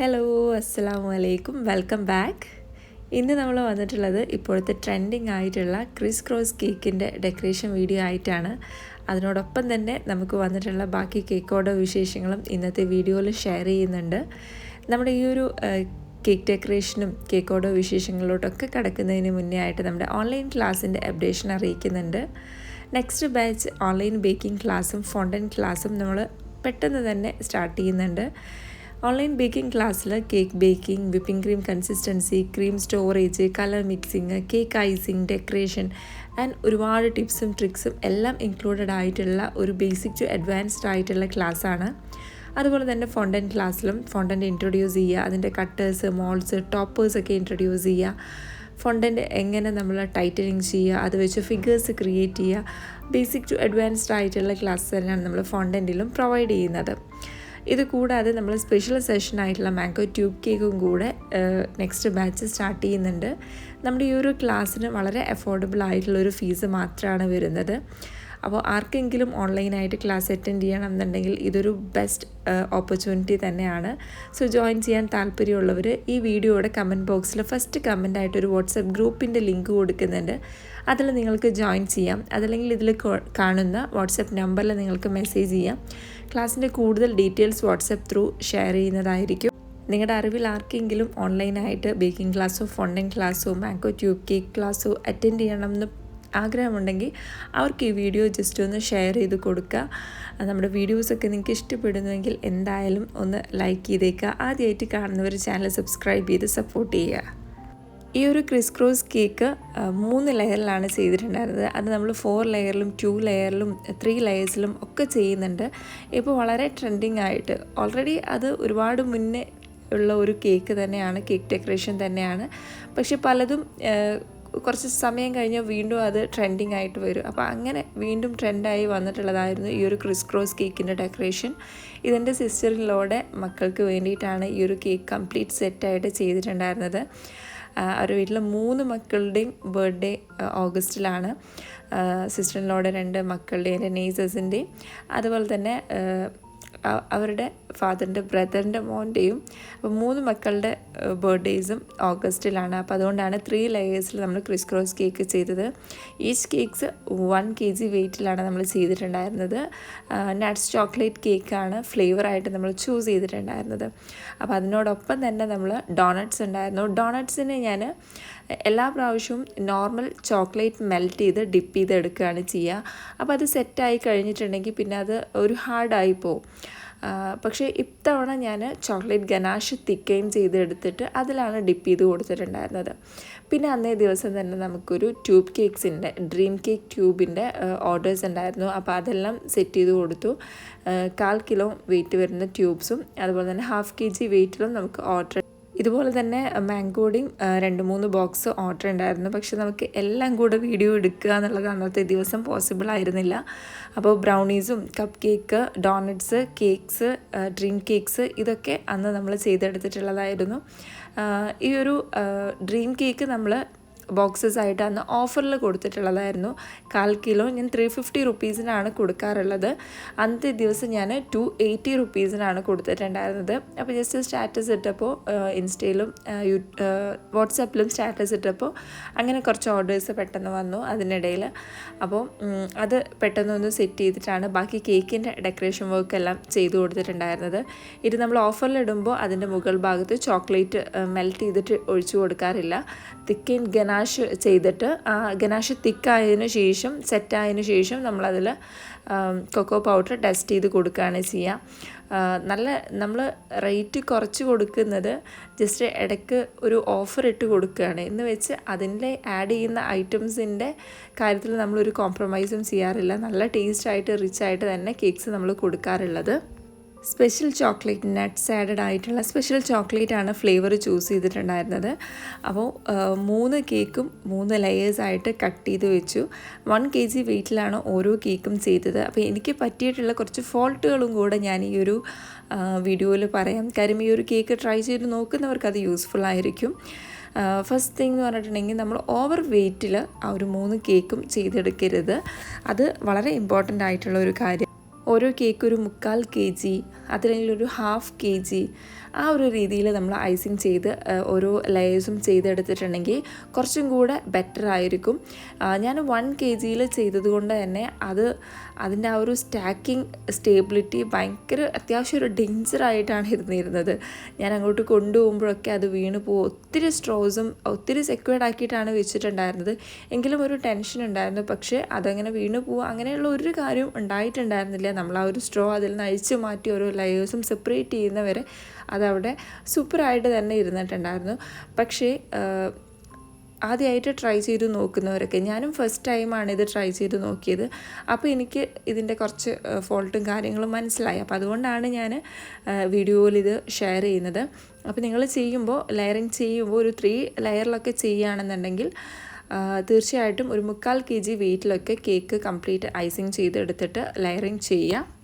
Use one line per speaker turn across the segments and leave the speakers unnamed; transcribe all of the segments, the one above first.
Hello അസ്സാം വലൈക്കും welcome back ഇന്ന് നമ്മൾ വന്നിട്ടുള്ളത് ഇപ്പോഴത്തെ ട്രെൻഡിങ് ആയിട്ടുള്ള ക്രിസ് ക്രോസ് കേക്കിന്റെ ഡെക്കറേഷൻ വീഡിയോ ആയിട്ടാണ്. അതിനോടൊപ്പം തന്നെ നമുക്ക് വന്നിട്ടുള്ള ബാക്കി കേക്കോടെ വിശേഷങ്ങളും ഇന്നത്തെ വീഡിയോയിൽ ഷെയർ ചെയ്യുന്നുണ്ട്. നമ്മുടെ ഈ ഒരു കേക്ക് ഡെക്കറേഷനും കേക്കോടെ വിശേഷങ്ങളിലോട്ടൊക്കെ കിടക്കുന്നതിന് മുന്നേ ആയിട്ട് നമ്മുടെ ഓൺലൈൻ ക്ലാസ്സിന്റെ അപ്ഡേഷൻ അറിയിക്കുന്നുണ്ട്. നെക്സ്റ്റ് ബാച്ച് ഓൺലൈൻ ബേക്കിംഗ് ക്ലാസ്സും ഫോണ്ടൻ ക്ലാസ്സും നമ്മൾ പെട്ടെന്ന് തന്നെ സ്റ്റാർട്ട് ചെയ്യുന്നുണ്ട്. ഓൺലൈൻ ബേക്കിംഗ് ക്ലാസ്സിൽ cake baking whipping cream consistency cream storage colour mixing cake icing decoration and ഒരുപാട് ടിപ്സും ട്രിക്സും എല്ലാം ഇൻക്ലൂഡഡ് ആയിട്ടുള്ള ഒരു ബേസിക് ടു അഡ്വാൻസ്ഡ് ആയിട്ടുള്ള ക്ലാസ്സാണ് അതുപോലെ തന്നെ ഫോണ്ടൻ ക്ലാസ്സിലും ഫോണ്ടന്റ് ഇൻട്രൊഡ്യൂസ് ചെയ്യുക അതിന്റെ കട്ടേഴ്സ് മോൾസ് ടോപ്പേഴ്സ് ഒക്കെ ഇൻട്രൊഡ്യൂസ് ചെയ്യുക. ഫോണ്ടന്റ് എങ്ങനെ നമ്മൾ ടൈറ്റനിങ് ചെയ്യുക അത് വെച്ച് ഫിഗേഴ്സ് ക്രിയേറ്റ് ചെയ്യുക. ബേസിക് ടു അഡ്വാൻസ്ഡ് ആയിട്ടുള്ള ക്ലാസ് തന്നെയാണ് നമ്മൾ ഫോണ്ടന്റിലും പ്രൊവൈഡ് ചെയ്യുന്നത്. ഇത് കൂടാതെ നമ്മൾ സ്പെഷ്യൽ സെഷൻ ആയിട്ടുള്ള മാംഗോ ട്യൂബ് കേക്കും കൂടെ നെക്സ്റ്റ് ബാച്ച് സ്റ്റാർട്ട് ചെയ്യുന്നുണ്ട്. നമ്മുടെ ഈ ഒരു ക്ലാസ്സിന് വളരെ അഫോർഡബിൾ ആയിട്ടുള്ള ഒരു ഫീസ് മാത്രമാണ് വരുന്നത്. അപ്പോൾ ആർക്കെങ്കിലും ഓൺലൈനായിട്ട് ക്ലാസ് അറ്റൻഡ് ചെയ്യണം എന്നുണ്ടെങ്കിൽ ഇതൊരു ബെസ്റ്റ് ഓപ്പർച്യൂണിറ്റി തന്നെയാണ്. സോ ജോയിൻ ചെയ്യാൻ താല്പര്യമുള്ളവർ ഈ വീഡിയോയുടെ കമന്റ് ബോക്സിൽ ഫസ്റ്റ് കമന്റായിട്ട് ഒരു വാട്സപ്പ് ഗ്രൂപ്പിന്റെ ലിങ്ക് കൊടുക്കുന്നുണ്ട്. അതിൽ നിങ്ങൾക്ക് ജോയിൻ ചെയ്യാം. അതല്ലെങ്കിൽ ഇതിൽ കാണുന്ന വാട്സപ്പ് നമ്പറിൽ നിങ്ങൾക്ക് മെസ്സേജ് ചെയ്യാം. ക്ലാസ്സിന്റെ കൂടുതൽ ഡീറ്റെയിൽസ് വാട്സപ്പ് ത്രൂ ഷെയർ ചെയ്യുന്നതായിരിക്കും. നിങ്ങളുടെ അറിവിൽ ആർക്കെങ്കിലും ഓൺലൈനായിട്ട് ബേക്കിംഗ് ക്ലാസ്സോ ഫോണ്ടൻ ക്ലാസ്സോ മാങ്കോ ട്യൂബ് കേക്ക് ക്ലാസ്സോ അറ്റൻഡ് ചെയ്യണമെന്ന് ആഗ്രഹമുണ്ടെങ്കിൽ അവർക്ക് ഈ വീഡിയോ ജസ്റ്റ് ഒന്ന് ഷെയർ ചെയ്ത് കൊടുക്കുക. നമ്മുടെ വീഡിയോസൊക്കെ നിങ്ങൾക്ക് ഇഷ്ടപ്പെടുന്നുവെങ്കിൽ എന്തായാലും ഒന്ന് ലൈക്ക് ചെയ്തേക്കുക. ആദ്യമായിട്ട് കാണുന്നവർ ചാനൽ സബ്സ്ക്രൈബ് ചെയ്ത് സപ്പോർട്ട് ചെയ്യുക. ഈ ഒരു ക്രിസ് ക്രോസ് കേക്ക് മൂന്ന് ലെയറിലാണ് ചെയ്തിട്ടുണ്ടായിരുന്നത്. അത് നമ്മൾ ഫോർ ലെയറിലും ടു ലെയറിലും ത്രീ ലെയേഴ്സിലും ഒക്കെ ചെയ്യുന്നുണ്ട്. ഇപ്പോൾ വളരെ ട്രെൻഡിങ് ആയിട്ട് ഓൾറെഡി അത് ഒരുപാട് മുന്നേ ഉള്ള ഒരു കേക്ക് തന്നെയാണ് കേക്ക് ഡെക്കറേഷൻ തന്നെയാണ്. പക്ഷെ പലതും കുറച്ച് സമയം കഴിഞ്ഞാൽ വീണ്ടും അത് ട്രെൻഡിങ് ആയിട്ട് വരും. അപ്പോൾ അങ്ങനെ വീണ്ടും ട്രെൻഡായി വന്നിട്ടുള്ളതായിരുന്നു ഈ ഒരു ക്രിസ് ക്രോസ് കേക്കിന്റെ ഡെക്കറേഷൻ ഇതെന്റെ സിസ്റ്ററിലോടെ മക്കൾക്ക് വേണ്ടിയിട്ടാണ് ഈ ഒരു കേക്ക് കംപ്ലീറ്റ് സെറ്റായിട്ട് ചെയ്തിട്ടുണ്ടായിരുന്നത്. അവരുടെ വീട്ടിലെ മൂന്ന് മക്കളുടെയും ബർത്ത്ഡേ ഓഗസ്റ്റിലാണ്. സിസ്റ്ററിനോട് രണ്ട് മക്കളുടെയും എന്റെ നെയ്സേഴ്സിന്റെയും അതുപോലെ തന്നെ അവരുടെ ഫാദറിന്റെ ബ്രദറിന്റെ മോന്റെയും അപ്പോൾ മൂന്ന് മക്കളുടെ ബർത്ത്ഡേയ്സും ഓഗസ്റ്റിലാണ്. അപ്പോൾ അതുകൊണ്ടാണ് ത്രീ ലെയേഴ്സിൽ നമ്മൾ ക്രിസ് ക്രോസ് കേക്ക് ചെയ്തത്. Each cakes one K G വെയിറ്റിലാണ് നമ്മൾ ചെയ്തിട്ടുണ്ടായിരുന്നത് നട്ട്സ് ചോക്ലേറ്റ് കേക്കാണ് ഫ്ലേവറായിട്ട് നമ്മൾ ചൂസ് ചെയ്തിട്ടുണ്ടായിരുന്നത്. അപ്പോൾ അതിനോടൊപ്പം തന്നെ നമ്മൾ ഡോണറ്റ്സ് ഉണ്ടായിരുന്നു. ഡോണറ്റ്സിനെ ഞാൻ എല്ലാ പ്രാവശ്യവും നോർമൽ ചോക്ലേറ്റ് മെൽറ്റ് ചെയ്ത് ഡിപ്പ് ചെയ്ത് എടുക്കുകയാണ് ചെയ്യുക. അപ്പോൾ അത് സെറ്റായി കഴിഞ്ഞിട്ടുണ്ടെങ്കിൽ പിന്നെ അത് ഒരു ഹാർഡായി പോവും. പക്ഷേ ഇത്തവണ ഞാൻ ചോക്ലേറ്റ് ഗനാഷ് തിക്കയും ചെയ്തെടുത്തിട്ട് അതിലാണ് ഡിപ്പ് ചെയ്ത് കൊടുത്തിട്ടുണ്ടായിരുന്നത്. പിന്നെ അന്നേ ദിവസം തന്നെ നമുക്കൊരു ട്യൂബ് കേക്ക്സിന്റെ ഡ്രീം കേക്ക് ട്യൂബിന്റെ ഓർഡേഴ്സ് ഉണ്ടായിരുന്നു. അപ്പോൾ അതെല്ലാം സെറ്റ് ചെയ്ത് കൊടുത്തു. കാൽ കിലോ വെയിറ്റ് വരുന്ന ട്യൂബ്സും അതുപോലെ തന്നെ ഹാഫ് കെ ജി വെയിറ്റിലും നമുക്ക് ഓർഡർ ഇതുപോലെ തന്നെ മാംഗോഡിയും രണ്ട് മൂന്ന് ബോക്സ് ഓർഡർ ഉണ്ടായിരുന്നു. പക്ഷെ നമുക്ക് എല്ലാം കൂടെ വീഡിയോ എടുക്കുക എന്നുള്ളത് അന്നത്തെ ദിവസം പോസിബിൾ ആയിരുന്നില്ല. അപ്പോൾ ബ്രൗണീസും cup cake donuts cakes dream cakes ഇതൊക്കെ അന്ന് നമ്മൾ ചെയ്തെടുത്തിട്ടുള്ളതായിരുന്നു. ഈ ഒരു ഡ്രീം കേക്ക് നമ്മൾ ബോക്സസ് ആയിട്ട് അന്ന് ഓഫറിൽ കൊടുത്തിട്ടുള്ളതായിരുന്നു. കാൽ കിലോ ഞാൻ ത്രീ ഫിഫ്റ്റി റുപ്പീസിനാണ് കൊടുക്കാറുള്ളത്. അന്നത്തെ ദിവസം ഞാൻ ടു എയ്റ്റി റുപ്പീസിനാണ് കൊടുത്തിട്ടുണ്ടായിരുന്നത്. അപ്പോൾ ജസ്റ്റ് സ്റ്റാറ്റസ് ഇട്ടപ്പോൾ ഇൻസ്റ്റയിലും വാട്സാപ്പിലും സ്റ്റാറ്റസ് ഇട്ടപ്പോൾ അങ്ങനെ കുറച്ച് ഓർഡേഴ്സ് പെട്ടെന്ന് വന്നു അതിനിടയിൽ. അപ്പോൾ അത് പെട്ടെന്നൊന്ന് സെറ്റ് ചെയ്തിട്ടാണ് ബാക്കി കേക്കിന്റെ ഡെക്കറേഷൻ വർക്ക് എല്ലാം ചെയ്തു കൊടുത്തിട്ടുണ്ടായിരുന്നത്. ഇത് നമ്മൾ ഓഫറിലിടുമ്പോൾ അതിന്റെ മുകൾ ഭാഗത്ത് ചോക്ലേറ്റ് മെൽറ്റ് ചെയ്തിട്ട് ഒഴിച്ചു കൊടുക്കാറില്ല. തിക്കിൻ ഗനാഷ് ചെയ്തിട്ട് ആ ഗനാഷ് തിക്കായതിനു ശേഷം സെറ്റായതിനു ശേഷം നമ്മളതിൽ കൊക്കോ പൗഡർ ടെസ്റ്റ് ചെയ്ത് കൊടുക്കുകയാണ് ചെയ്യുക നല്ല നമ്മൾ റേറ്റ് കുറച്ച് കൊടുക്കുന്നത് ജസ്റ്റ് ഇടയ്ക്ക് ഒരു ഓഫർ ഇട്ട് കൊടുക്കുകയാണ് എന്ന് വെച്ച് അതിന്റെ ആഡ് ചെയ്യുന്ന ഐറ്റംസിന്റെ കാര്യത്തിൽ നമ്മളൊരു കോംപ്രമൈസും ചെയ്യാറില്ല. നല്ല ടേസ്റ്റായിട്ട് റിച്ചായിട്ട് തന്നെ കേക്ക്സ് നമ്മൾ കൊടുക്കാറുള്ളത്. സ്പെഷ്യൽ ചോക്ലേറ്റ് നട്ട്സ് ആഡഡ് ആയിട്ടുള്ള സ്പെഷ്യൽ ചോക്ലേറ്റ് ആണ് ഫ്ലേവർ ചൂസ് ചെയ്തിട്ടുണ്ടായിരുന്നത്. അപ്പോൾ മൂന്ന് കേക്കും മൂന്ന് ലെയേഴ്സ് ആയിട്ട് കട്ട് ചെയ്ത് വെച്ചു. വൺ കെ ജി വെയിറ്റിലാണ് ഓരോ കേക്കും ചെയ്തത്. അപ്പോൾ എനിക്ക് പറ്റിയിട്ടുള്ള കുറച്ച് ഫോൾട്ടുകളും കൂടെ ഞാൻ ഈ ഒരു വീഡിയോയിൽ പറയാം. കാര്യം ഈ ഒരു കേക്ക് ട്രൈ ചെയ്ത് നോക്കുന്നവർക്ക് അത് യൂസ്ഫുൾ ആയിരിക്കും. ഫസ്റ്റ് തിങ് എന്ന് പറഞ്ഞിട്ടുണ്ടെങ്കിൽ നമ്മൾ ഓവർ വെയ്റ്റിൽ ആ ഒരു മൂന്ന് കേക്കും ചെയ്തെടുക്കരുത്. അത് വളരെ ഇമ്പോർട്ടന്റ് ആയിട്ടുള്ള ഒരു കാര്യം. ഓരോ കേക്ക് ഒരു മുക്കാൽ കെ ജി അതിലൊരു ഹാഫ് കെ ജി ആ ഒരു രീതിയിൽ നമ്മൾ ഐസിങ് ചെയ്ത് ഓരോ ലെയേഴ്സും ചെയ്തെടുത്തിട്ടുണ്ടെങ്കിൽ കുറച്ചും കൂടെ ബെറ്റർ ആയിരിക്കും. ഞാൻ വൺ കെ ജിയിൽ ചെയ്തതുകൊണ്ട് തന്നെ അത് അതിന്റെ ആ ഒരു സ്റ്റാക്കിങ് സ്റ്റേബിലിറ്റി ഭയങ്കര അത്യാവശ്യം ഒരു ഡേഞ്ചറായിട്ടാണ് ഇരുന്നിരുന്നത്. ഞാൻ അങ്ങോട്ട് കൊണ്ടുപോകുമ്പോഴൊക്കെ അത് വീണ് പോകും ഒത്തിരി സ്ട്രോസും ഒത്തിരി സെക്യൂർഡ് ആക്കിയിട്ടാണ് വെച്ചിട്ടുണ്ടായിരുന്നത്. എങ്കിലും ഒരു ടെൻഷൻ ഉണ്ടായിരുന്നു. പക്ഷേ അതങ്ങനെ വീണ് പോകുക അങ്ങനെയുള്ള ഒരു കാര്യവും ഉണ്ടായിട്ടുണ്ടായിരുന്നില്ല. നമ്മൾ ആ ഒരു സ്ട്രോ അതിൽ നിന്ന് അഴിച്ചു മാറ്റി ഓരോ ലെയേഴ്സും സെപ്പറേറ്റ് ചെയ്യുന്നവരെ അതവിടെ സൂപ്പറായിട്ട് തന്നെ ഇരുന്നിട്ടുണ്ടായിരുന്നു. പക്ഷേ ആദ്യമായിട്ട് ട്രൈ ചെയ്ത് നോക്കുന്നവരൊക്കെ ഞാനും ഫസ്റ്റ് ടൈമാണ് ഇത് ട്രൈ ചെയ്ത് നോക്കിയത്. അപ്പോൾ എനിക്ക് ഇതിന്റെ കുറച്ച് ഫോൾട്ടും കാര്യങ്ങളും മനസ്സിലായി. അപ്പോൾ അതുകൊണ്ടാണ് ഞാൻ വീഡിയോയിൽ ഇത് ഷെയർ ചെയ്യുന്നത്. അപ്പോൾ നിങ്ങൾ ചെയ്യുമ്പോൾ ലെയറിങ് ചെയ്യുമ്പോൾ ഒരു ത്രീ ലെയറിലൊക്കെ ചെയ്യുകയാണെന്നുണ്ടെങ്കിൽ തീർച്ചയായിട്ടും ഒരു മുക്കാൽ കെ ജി വെയിറ്റിലൊക്കെ കേക്ക് കംപ്ലീറ്റ് ഐസിങ് ചെയ്തെടുത്തിട്ട് ലെയറിങ് ചെയ്യുക.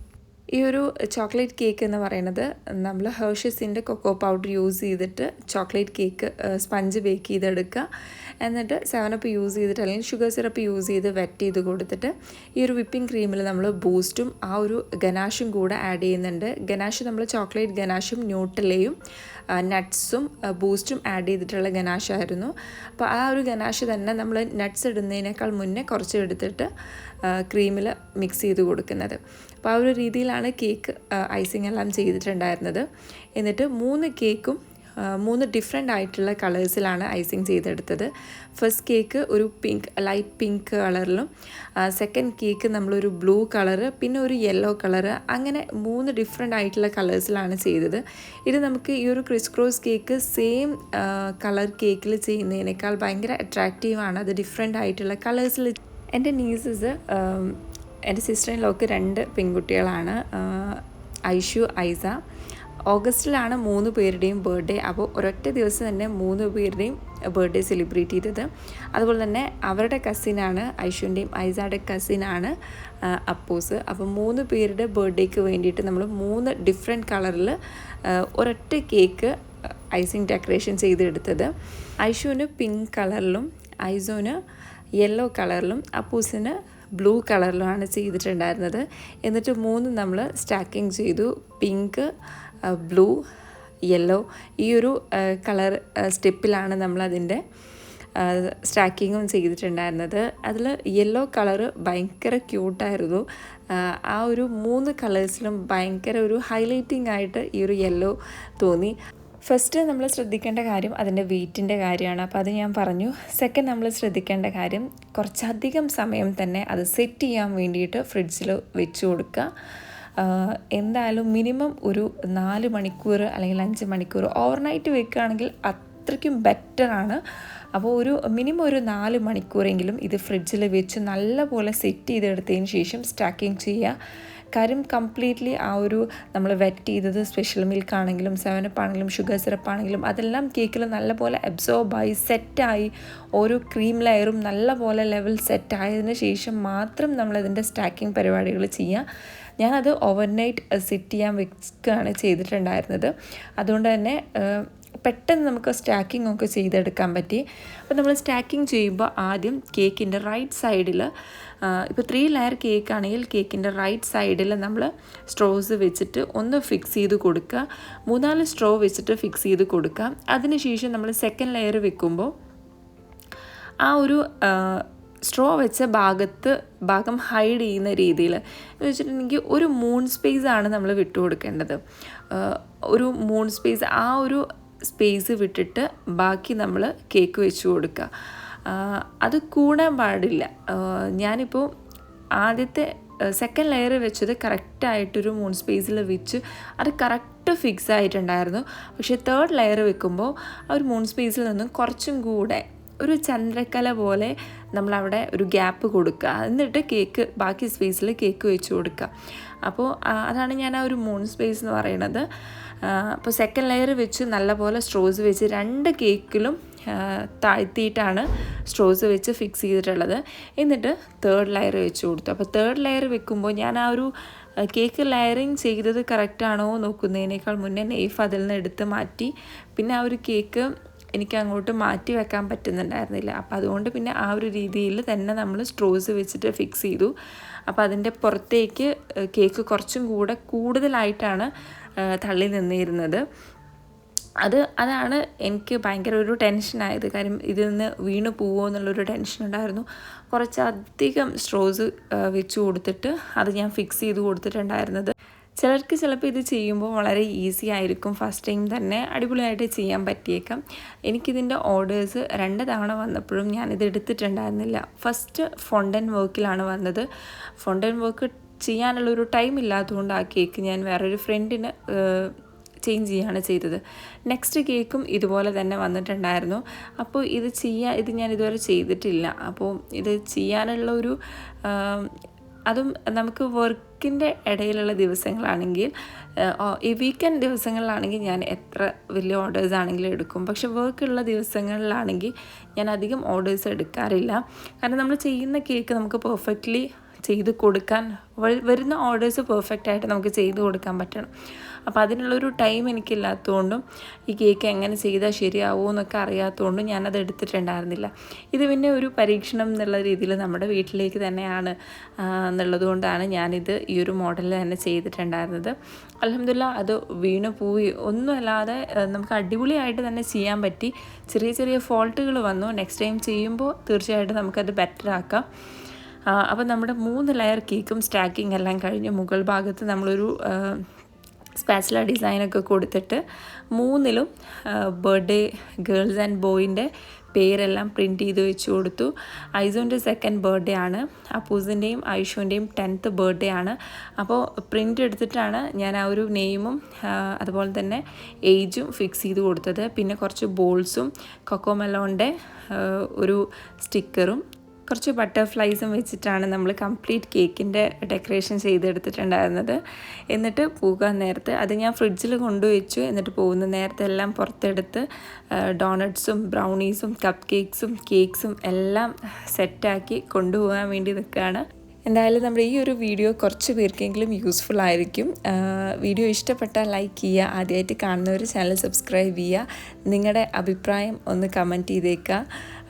ഈ ഒരു ചോക്ലേറ്റ് കേക്ക് എന്ന് പറയുന്നത് നമ്മൾ ഹേർഷസിന്റെ കൊക്കോ പൗഡർ യൂസ് ചെയ്തിട്ട് ചോക്ലേറ്റ് കേക്ക് സ്പഞ്ച് ബേക്ക് ചെയ്തെടുക്കുക. എന്നിട്ട് സെവനപ്പ് യൂസ് ചെയ്തിട്ട് അല്ലെങ്കിൽ ഷുഗർ സിറപ്പ് യൂസ് ചെയ്ത് വെറ്റ് ചെയ്ത് കൊടുത്തിട്ട് ഈ ഒരു വിപ്പിംഗ് ക്രീമിൽ നമ്മൾ ബൂസ്റ്റും ആ ഒരു ഗനാഷും കൂടെ ആഡ് ചെയ്യുന്നുണ്ട്. ഗനാഷ് നമ്മൾ ചോക്ലേറ്റ് ഗനാഷും ന്യൂട്ടലയും നട്ട്സും ബൂസ്റ്റും ആഡ് ചെയ്തിട്ടുള്ള ഗനാഷായിരുന്നു അപ്പോൾ ആ ഒരു ഗനാഷ് തന്നെ നമ്മൾ നട്ട്സ് ഇടുന്നതിനേക്കാൾ മുന്നേ കുറച്ച് എടുത്തിട്ട് ക്രീമിൽ മിക്സ് ചെയ്ത് കൊടുക്കുന്നത്. അപ്പോൾ ആ ഒരു രീതിയിലാണ് കേക്ക് ഐസിങ് എല്ലാം ചെയ്തിട്ടുണ്ടായിരുന്നത്. എന്നിട്ട് മൂന്ന് കേക്കും മൂന്ന് ഡിഫറെന്റ് ആയിട്ടുള്ള കളേഴ്സിലാണ് ഐസിങ് ചെയ്തെടുത്തത്. ഫസ്റ്റ് കേക്ക് ഒരു പിങ്ക് ലൈറ്റ് പിങ്ക് കളറിലും സെക്കൻഡ് കേക്ക് നമ്മളൊരു ബ്ലൂ കളറ് പിന്നെ ഒരു യെല്ലോ കളറ് അങ്ങനെ മൂന്ന് ഡിഫറെന്റ് ആയിട്ടുള്ള കളേഴ്സിലാണ് ചെയ്തത്. ഇത് നമുക്ക് ഈ ഒരു criss cross cake same colour കേക്കിൽ ചെയ്യുന്നതിനേക്കാൾ ഭയങ്കര അട്രാക്റ്റീവാണ് അത് ഡിഫറെന്റ് ആയിട്ടുള്ള കളേഴ്സിൽ എന്റെ നീസസ് എന്റെ സിസ്റ്റർ ഇൻ ലോക്ക് രണ്ട് പെൺകുട്ടികളാണ്. ഐഷു ഐസ. ഓഗസ്റ്റിലാണ് മൂന്ന് പേരുടെയും ബർത്ത്ഡേ. അപ്പോൾ ഒരൊറ്റ ദിവസം തന്നെ മൂന്ന് പേരുടെയും ബർത്ത്ഡേ സെലിബ്രേറ്റ് ചെയ്തത്. അതുപോലെ തന്നെ അവരുടെ കസിനാണ് ഐഷുവിന്റെയും ഐസാടെ കസിനാണ് അപ്പോസ്. അപ്പോൾ മൂന്ന് പേരുടെ ബർത്ത്ഡേക്ക് വേണ്ടിയിട്ട് നമ്മൾ മൂന്ന് ഡിഫറെന്റ് കളറിൽ ഒരൊറ്റ കേക്ക് ഐസിങ് ഡെക്കറേഷൻ ചെയ്തെടുത്തത്. ഐഷുവിന് പിങ്ക് കളറിലും ഐസോന് യെല്ലോ കളറിലും അപ്പൂസിന് ബ്ലൂ കളറിലുമാണ് ചെയ്തിട്ടുണ്ടായിരുന്നത്. എന്നിട്ട് മൂന്ന് നമ്മൾ സ്റ്റാക്കിങ് ചെയ്തു. പിങ്ക് ബ്ലൂ യെല്ലോ ഈ ഒരു കളർ സ്റ്റെപ്പിലാണ് നമ്മളതിന്റെ സ്റ്റാക്കിങ്ങും ചെയ്തിട്ടുണ്ടായിരുന്നത്. അതിൽ യെല്ലോ കളറ് ഭയങ്കര ക്യൂട്ടായിരുന്നു ആ ഒരു മൂന്ന് കളേഴ്സിലും ഭയങ്കര ഒരു ഹൈലൈറ്റിംഗ് ആയിട്ട് ഈ ഒരു യെല്ലോ തോന്നി. ഫസ്റ്റ് നമ്മൾ ശ്രദ്ധിക്കേണ്ട കാര്യം അതിന്റെ വെയിറ്റിന്റെ കാര്യമാണ്. അപ്പോൾ അത് ഞാൻ പറഞ്ഞു. സെക്കൻഡ് നമ്മൾ ശ്രദ്ധിക്കേണ്ട കാര്യം കുറച്ചധികം സമയം തന്നെ അത് സെറ്റ് ചെയ്യാൻ വേണ്ടിയിട്ട് ഫ്രിഡ്ജിൽ വെച്ച് കൊടുക്കുക. എന്തായാലും മിനിമം ഒരു നാല് മണിക്കൂർ അല്ലെങ്കിൽ അഞ്ച് മണിക്കൂർ ഓവർനൈറ്റ് വെക്കുകയാണെങ്കിൽ അത്രയ്ക്കും ബെറ്ററാണ് അപ്പോൾ ഒരു മിനിമം ഒരു നാല് മണിക്കൂറെങ്കിലും ഇത് ഫ്രിഡ്ജിൽ വെച്ച് നല്ലപോലെ സെറ്റ് ചെയ്തെടുത്തതിന് ശേഷം സ്റ്റാക്കിങ് ചെയ്യുക. കാര്യം കംപ്ലീറ്റ്ലി ആ ഒരു നമ്മൾ വെറ്റ് ചെയ്തത് സ്പെഷ്യൽ മിൽക്ക് ആണെങ്കിലും സെവനപ്പ് ആണെങ്കിലും ഷുഗർ സിറപ്പ് ആണെങ്കിലും അതെല്ലാം കേക്കിൽ നല്ലപോലെ അബ്സോർബായി സെറ്റായി ഓരോ ക്രീം ലെയറും നല്ലപോലെ ലെവൽ സെറ്റ് ആയതിനു ശേഷം മാത്രം നമ്മളതിന്റെ സ്റ്റാക്കിംഗ് പരിപാടികൾ ചെയ്യുക ഞാനത് ഓവർനൈറ്റ് സിറ്റ് ചെയ്യാൻ വെക്കുകയാണ് ചെയ്തിട്ടുണ്ടായിരുന്നത്. അതുകൊണ്ട് തന്നെ പെട്ടെന്ന് നമുക്ക് സ്റ്റാക്കിംഗ് ഒക്കെ ചെയ്തെടുക്കാൻ പറ്റി. അപ്പോൾ നമ്മൾ സ്റ്റാക്കിംഗ് ചെയ്യുമ്പോൾ ആദ്യം കേക്കിന്റെ റൈറ്റ് സൈഡിൽ ഇപ്പോൾ ത്രീ ലെയർ കേക്ക് ആണെങ്കിൽ കേക്കിന്റെ റൈറ്റ് സൈഡിൽ നമ്മൾ സ്ട്രോസ് വെച്ചിട്ട് ഒന്ന് ഫിക്സ് ചെയ്ത് കൊടുക്കുക. മൂന്നാൽ സ്ട്രോ വെച്ചിട്ട് ഫിക്സ് ചെയ്ത് കൊടുക്കുക. അതിനുശേഷം നമ്മൾ സെക്കൻഡ് ലെയർ വെക്കുമ്പോൾ ആ ഒരു സ്ട്രോ വെച്ച ഭാഗത്ത് ഭാഗം ഹൈഡ് ചെയ്യുന്ന രീതിയിൽ എന്ന് വെച്ചിട്ടുണ്ടെങ്കിൽ ഒരു മൂൺ സ്പേസ് ആണ് നമ്മൾ വിട്ടു വിട്ടുകൊടുക്കേണ്ടത് ഒരു മൂൺ സ്പേസ് ആ ഒരു സ്പേസ് വിട്ടിട്ട് ബാക്കി നമ്മൾ കേക്ക് വെച്ച് കൊടുക്കുക. അത് കൂടാൻ പാടില്ല. ഞാനിപ്പോൾ ആദ്യത്തെ സെക്കൻഡ് ലെയർ വെച്ചത് കറക്റ്റായിട്ടൊരു മൂൺ സ്പേസിൽ വെച്ച് അത് കറക്റ്റ് ഫിക്സ് ആയിട്ടുണ്ടായിരുന്നു. പക്ഷേ തേർഡ് ലെയർ വെക്കുമ്പോൾ ആ ഒരു മൂൺ സ്പേസിൽ നിന്നും കുറച്ചും കൂടെ ഒരു ചന്ദ്രക്കല പോലെ നമ്മളവിടെ ഒരു ഗ്യാപ്പ് കൊടുക്കുക. എന്നിട്ട് കേക്ക് ബാക്കി സ്പേസിൽ കേക്ക് വെച്ച് കൊടുക്കുക. അപ്പോൾ അതാണ് ഞാൻ ആ ഒരു മൂൺ സ്പേസ് എന്ന് പറയുന്നത് അപ്പോൾ സെക്കൻഡ് ലെയർ വെച്ച് നല്ലപോലെ സ്ട്രോസ് വെച്ച് രണ്ട് കേക്കിലും താഴ്ത്തിയിട്ടാണ് സ്ട്രോസ് വെച്ച് ഫിക്സ് ചെയ്തിട്ടുള്ളത്. എന്നിട്ട് തേർഡ് ലെയർ വെച്ച് കൊടുത്തു. അപ്പോൾ തേർഡ് ലെയർ വെക്കുമ്പോൾ ഞാൻ ആ ഒരു കേക്ക് ലെയറിങ് ചെയ്തത് കറക്റ്റാണോ നോക്കുന്നതിനേക്കാൾ മുന്നേ നെയ്ഫ് അതിൽ നിന്ന് എടുത്ത് മാറ്റി. പിന്നെ ആ ഒരു കേക്ക് എനിക്ക് അങ്ങോട്ട് മാറ്റി വെക്കാൻ പറ്റുന്നുണ്ടായിരുന്നില്ല. അപ്പോൾ അതുകൊണ്ട് പിന്നെ ആ ഒരു രീതിയിൽ തന്നെ നമ്മൾ സ്ട്രോസ് വെച്ചിട്ട് ഫിക്സ് ചെയ്തു. അപ്പോൾ അതിന്റെ പുറത്തേക്ക് കേക്ക് കുറച്ചും കൂടെ കൂടുതലായിട്ടാണ് തള്ളി നിന്നിരുന്നത്. അത് അതാണ് എനിക്ക് ഭയങ്കര ഒരു ടെൻഷനായത് കാര്യം ഇതിൽ നിന്ന് വീണ് പോവുമോ എന്നുള്ളൊരു ടെൻഷൻ ഉണ്ടായിരുന്നു. കുറച്ചധികം സ്ട്രോസ് വെച്ച് കൊടുത്തിട്ട് അത് ഞാൻ ഫിക്സ് ചെയ്ത് കൊടുത്തിട്ടുണ്ടായിരുന്നത്. ചിലർക്ക് ചിലപ്പോൾ ഇത് ചെയ്യുമ്പോൾ വളരെ ഈസി ആയിരിക്കും. ഫസ്റ്റ് ടൈം തന്നെ അടിപൊളിയായിട്ട് ചെയ്യാൻ പറ്റിയേക്കാം. എനിക്കിതിന്റെ ഓർഡേഴ്സ് രണ്ട് തവണ വന്നപ്പോഴും ഞാനിത് എടുത്തിട്ടുണ്ടായിരുന്നില്ല. ഫസ്റ്റ് ഫൊണ്ടൻ വർക്കിലാണ് വന്നത്. ഫൊണ്ടൻ വർക്ക് ചെയ്യാനുള്ളൊരു ടൈം ഇല്ലാത്തതുകൊണ്ട് ആ കേക്ക് ഞാൻ വേറൊരു ഫ്രണ്ടിന് ചേഞ്ച് ചെയ്യുകയാണ് ചെയ്തത്. നെക്സ്റ്റ് കേക്കും ഇതുപോലെ തന്നെ വന്നിട്ടുണ്ടായിരുന്നു. അപ്പോൾ ഇത് ചെയ്യാൻ ഇത് ഞാൻ ഇതുവരെ ചെയ്തിട്ടില്ല. അപ്പോൾ ഇത് ചെയ്യാനുള്ള ഒരു അതും നമുക്ക് വർക്കിന്റെ ഇടയിലുള്ള ദിവസങ്ങളാണെങ്കിൽ ഈ വീക്കെൻഡ് ദിവസങ്ങളിലാണെങ്കിൽ ഞാൻ എത്ര വലിയ ഓർഡേഴ്സ് ആണെങ്കിലും എടുക്കും. പക്ഷെ വർക്കുള്ള ദിവസങ്ങളിലാണെങ്കിൽ ഞാൻ അധികം ഓർഡേഴ്സ് എടുക്കാറില്ല. കാരണം നമ്മൾ ചെയ്യുന്ന കേക്ക് നമുക്ക് പെർഫെക്റ്റ്ലി ചെയ്ത് കൊടുക്കാൻ വരുന്ന ഓർഡേഴ്സ് പെർഫെക്റ്റ് ആയിട്ട് നമുക്ക് ചെയ്ത് കൊടുക്കാൻ പറ്റണം. അപ്പോൾ അതിനുള്ളൊരു ടൈം എനിക്കില്ലാത്തതുകൊണ്ടും ഈ കേക്ക് എങ്ങനെ ചെയ്താൽ ശരിയാവുമോ എന്നൊക്കെ അറിയാത്തതുകൊണ്ടും ഞാനത് എടുത്തിട്ടുണ്ടായിരുന്നില്ല. ഇത് പിന്നെ ഒരു പരീക്ഷണം എന്നുള്ള രീതിയിൽ നമ്മുടെ വീട്ടിലേക്ക് തന്നെയാണ് എന്നുള്ളതുകൊണ്ടാണ് ഞാനിത് ഈ ഒരു മോഡലിൽ തന്നെ ചെയ്തിട്ടുണ്ടായിരുന്നത്. അലഹമില്ല അത് വീണ് പോയി. ഒന്നുമല്ലാതെ നമുക്ക് അടിപൊളിയായിട്ട് തന്നെ ചെയ്യാൻ പറ്റി. ചെറിയ ചെറിയ ഫോൾട്ടുകൾ വന്നു. നെക്സ്റ്റ് ടൈം ചെയ്യുമ്പോൾ തീർച്ചയായിട്ടും നമുക്കത് ബെറ്റർ ആക്കാം. അപ്പോൾ നമ്മുടെ മൂന്ന് ലെയർ കേക്കും സ്റ്റാക്കിംഗ് എല്ലാം കഴിഞ്ഞ് മുകൾ ഭാഗത്ത് നമ്മളൊരു സ്പാച്ചില ഡിസൈനൊക്കെ കൊടുത്തിട്ട് മൂന്നിലും ബർത്ത്ഡേ ഗേൾസ് ആൻഡ് ബോയിന്റെ പേരെല്ലാം പ്രിന്റ് ചെയ്ത് വെച്ച് കൊടുത്തു. ഐസോന്റെ സെക്കൻഡ് ബർത്ത്ഡേ ആണ്. അപ്പൂസിന്റെയും ഐഷുവിന്റെയും ടെൻത്ത് ബർത്ത്ഡേ ആണ്. അപ്പോൾ പ്രിന്റ് എടുത്തിട്ടാണ് ഞാൻ ആ ഒരു നെയിമും അതുപോലെ തന്നെ ഏജും ഫിക്സ് ചെയ്ത് കൊടുത്തത്. പിന്നെ കുറച്ച് ബോൾസും കൊക്കോമെലോന്റെ ഒരു സ്റ്റിക്കറും കുറച്ച് ബട്ടർഫ്ലൈസും വെച്ചിട്ടാണ് നമ്മൾ കംപ്ലീറ്റ് കേക്കിന്റെ ഡെക്കറേഷൻ ചെയ്തെടുത്തിട്ടുണ്ടായിരുന്നത്. എന്നിട്ട് പോകാൻ നേരത്ത് അത് ഞാൻ ഫ്രിഡ്ജിൽ കൊണ്ടുവച്ചു. എന്നിട്ട് പോകുന്ന നേരത്തെ എല്ലാം പുറത്തെടുത്ത് ഡോണട്ട്സും ബ്രൗണീസും കപ്പ് കേക്ക്സും കേക്ക്സും എല്ലാം സെറ്റാക്കി കൊണ്ടുപോകാൻ വേണ്ടി നിൽക്കുകയാണ്. എന്തായാലും നമ്മുടെ ഈ ഒരു വീഡിയോ കുറച്ച് പേർക്കെങ്കിലും യൂസ്ഫുൾ ആയിരിക്കും. വീഡിയോ ഇഷ്ടപ്പെട്ടാൽ ലൈക്ക് ചെയ്യുക. ആദ്യമായിട്ട് കാണുന്നവർ ചാനൽ സബ്സ്ക്രൈബ് ചെയ്യുക. നിങ്ങളുടെ അഭിപ്രായം ഒന്ന് കമന്റ് ചെയ്തേക്കുക.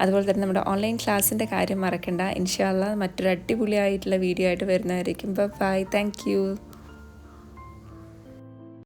അതുപോലെ തന്നെ നമ്മുടെ ഓൺലൈൻ ക്ലാസ്സിന്റെ കാര്യം മറക്കണ്ട. ഇൻഷാല്ല മറ്റൊരു അടിപൊളിയായിട്ടുള്ള വീഡിയോ ആയിട്ട് വരുന്നതായിരിക്കും ബൈ താങ്ക്